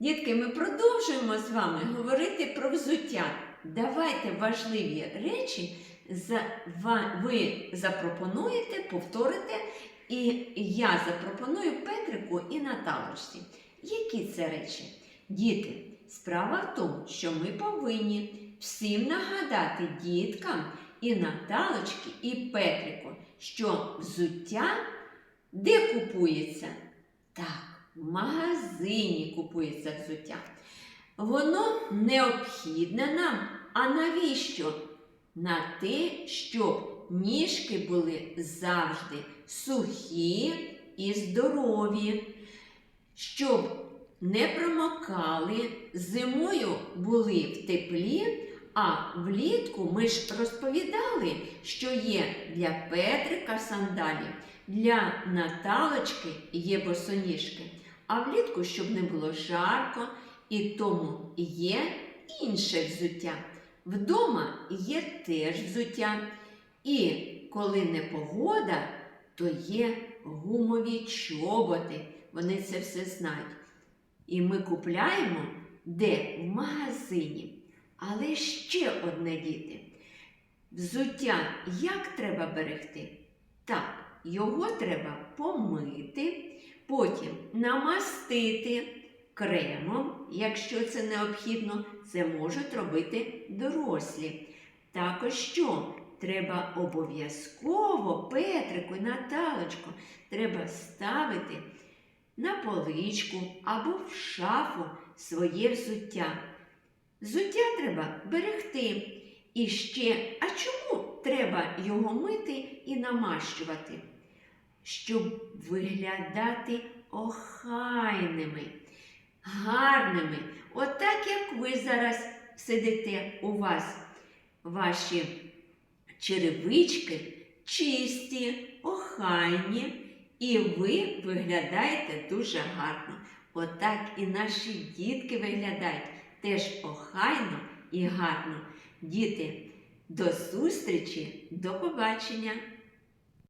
Дітки, ми продовжуємо з вами говорити про взуття. Давайте важливі речі ви запропонуєте, повторите, і я запропоную Петрику і Наталочці. Які це речі? Діти, справа в тому, що ми повинні всім нагадати діткам і Наталочки, і Петрику, що взуття де купується? Так, в магазині купується взуття. Воно необхідне нам. А навіщо? На те, щоб ніжки були завжди сухі і здорові, щоб не промокали, зимою були в теплі, а влітку ми ж розповідали, що є для Петрика сандалі, для Наталочки є босоніжки, а влітку, щоб не було жарко, і тому є інше взуття. Вдома є теж взуття. І коли не погода, то є гумові чоботи. Вони це все знають. І ми купляємо де? В магазині. Але ще одне діти. Взуття як треба берегти? Так, його треба помити, потім намастити кремом, якщо це необхідно, це можуть робити дорослі. Також що? Треба обов'язково Петрику Наталочку треба ставити на поличку або в шафу своє взуття. Взуття треба берегти. І ще, а чому треба його мити і намащувати? Щоб виглядати охайними, гарними. Отак, як ви зараз сидите у вас, ваші черевички чисті, охайні, і ви виглядаєте дуже гарно. Отак і наші дітки виглядають теж охайно і гарно. Діти, до зустрічі, до побачення!